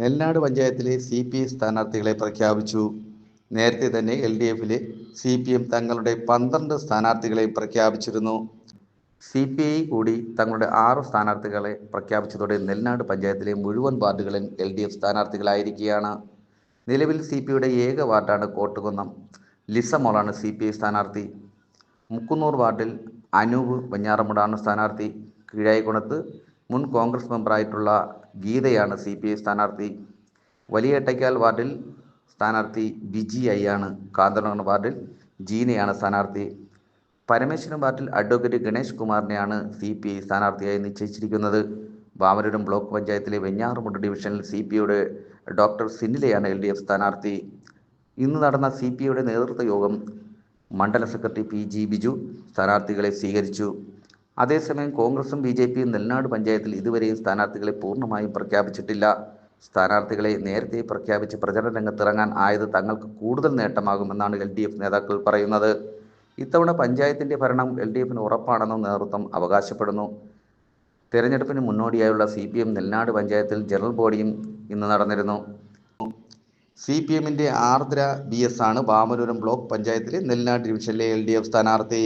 നെൽനാട് പഞ്ചായത്തിലെ C P I സ്ഥാനാർത്ഥികളെ പ്രഖ്യാപിച്ചു. നേരത്തെ തന്നെ എൽ ഡി എഫിലെ സി പി എം തങ്ങളുടെ പന്ത്രണ്ട് സ്ഥാനാർത്ഥികളെ പ്രഖ്യാപിച്ചിരുന്നു. സി പി ഐ കൂടി തങ്ങളുടെ ആറ് സ്ഥാനാർത്ഥികളെ പ്രഖ്യാപിച്ചതോടെ നെൽനാട് പഞ്ചായത്തിലെ മുഴുവൻ വാർഡുകളിൽ എൽ ഡി എഫ് സ്ഥാനാർത്ഥികളായിരിക്കുകയാണ്. നിലവിൽ സി പി ഐയുടെ ഏക വാർഡാണ് കോട്ടുകുന്നം. ലിസ മോളാണ് സി പി ഐ സ്ഥാനാർത്ഥി. മുക്കുന്നൂർ വാർഡിൽ അനൂപ് വഞ്ഞാറമുടാണ് സ്ഥാനാർത്ഥി. കീഴായിക്കുണത്ത് മുൻ കോൺഗ്രസ് മെമ്പറായിട്ടുള്ള ഗീതയാണ് സി പി ഐ സ്ഥാനാർത്ഥി. വലിയ എട്ടയ്ക്കാൽ വാർഡിൽ സ്ഥാനാർത്ഥി ബിജി ഐ ആണ് കാന്തനഗർ വാർഡിൽ ജീനയാണ് സ്ഥാനാർത്ഥി. പരമേശ്വരൻ വാർഡിൽ അഡ്വക്കേറ്റ് ഗണേഷ് കുമാറിനെയാണ് സി പി ഐ സ്ഥാനാർത്ഥിയായി നിശ്ചയിച്ചിരിക്കുന്നത്. വാമരൂരം ബ്ലോക്ക് പഞ്ചായത്തിലെ വെഞ്ഞാറുമുട്ട് ഡിവിഷനിൽ സി പി ഐയുടെ ഡോക്ടർ സിന്നിലയാണ് എൽ ഡി എഫ് സ്ഥാനാർത്ഥി. ഇന്ന് നടന്ന സി പി ഐയുടെ നേതൃത്വ യോഗം മണ്ഡല സെക്രട്ടറി പി ജി ബിജു സ്ഥാനാർത്ഥികളെ സ്വീകരിച്ചു. അതേസമയം കോൺഗ്രസും ബി ജെ പിയും നെൽനാട് പഞ്ചായത്തിൽ ഇതുവരെയും സ്ഥാനാർത്ഥികളെ പൂർണമായും പ്രഖ്യാപിച്ചിട്ടില്ല. സ്ഥാനാർത്ഥികളെ നേരത്തെ പ്രഖ്യാപിച്ച് പ്രചരണ രംഗത്തിറങ്ങാൻ ആയത് തങ്ങൾക്ക് കൂടുതൽ നേട്ടമാകുമെന്നാണ് എൽ ഡി എഫ് നേതാക്കൾ പറയുന്നത്. ഇത്തവണ പഞ്ചായത്തിന്റെ ഭരണം എൽ ഡി എഫിന് ഉറപ്പാണെന്നും നേതൃത്വം അവകാശപ്പെടുന്നു. തെരഞ്ഞെടുപ്പിന് മുന്നോടിയായുള്ള സി പി എം നെൽനാട് പഞ്ചായത്തിൽ ജനറൽ ബോഡിയും ഇന്ന് നടന്നിരുന്നു. സി പി എമ്മിന്റെ ആർദ്ര ബി എസ് ആണ് വാമനൂരം ബ്ലോക്ക് പഞ്ചായത്തിലെ നെൽനാട് ഡിവിഷനിലെ എൽ ഡി എഫ് സ്ഥാനാർത്ഥി.